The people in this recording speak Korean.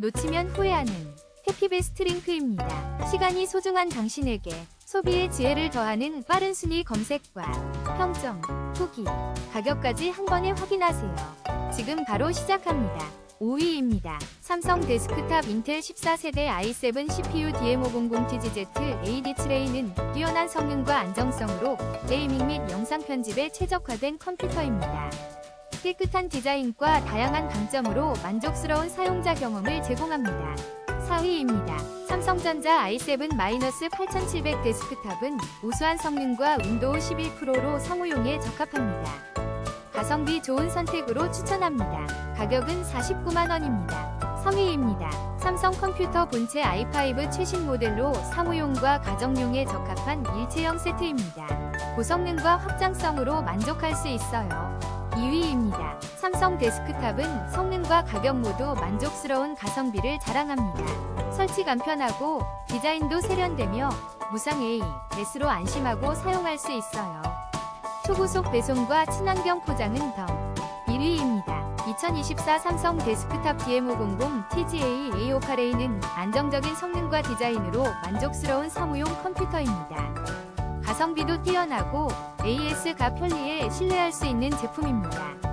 놓치면 후회하는 해피베스트 링크입니다. 시간이 소중한 당신에게 소비의 지혜를 더하는 빠른 순위 검색과 평점, 후기, 가격까지 한 번에 확인하세요. 지금 바로 시작합니다. 5위입니다. 삼성 데스크탑 인텔 14세대 i7 CPU DM500TGZ AD 트레이는 뛰어난 성능과 안정성으로 게이밍 및 영상 편집에 최적화된 컴퓨터입니다. 깨끗한 디자인과 다양한 강점으로 만족스러운 사용자 경험을 제공합니다. 4위입니다. 삼성전자 i7-8700 데스크탑은 우수한 성능과 윈도우 11 프로로 상호용에 적합합니다. 가성비 좋은 선택으로 추천합니다. 가격은 49만 원입니다. 성의입니다. 삼성 컴퓨터 본체 i5 최신 모델로 사무용과 가정용에 적합한 일체형 세트입니다. 고성능과 확장성으로 만족할 수 있어요. 2위입니다. 삼성 데스크탑은 성능과 가격 모두 만족스러운 가성비를 자랑합니다. 설치 간편하고 디자인도 세련되며 무상 A, S로 안심하고 사용할 수 있어요. 초고속 배송과 친환경 포장은 더 1위입니다. 2024 삼성 데스크탑 DM500 TGA A58A는 안정적인 성능과 디자인으로 만족스러운 사무용 컴퓨터입니다. 가성비도 뛰어나고 AS가 편리해 신뢰할 수 있는 제품입니다.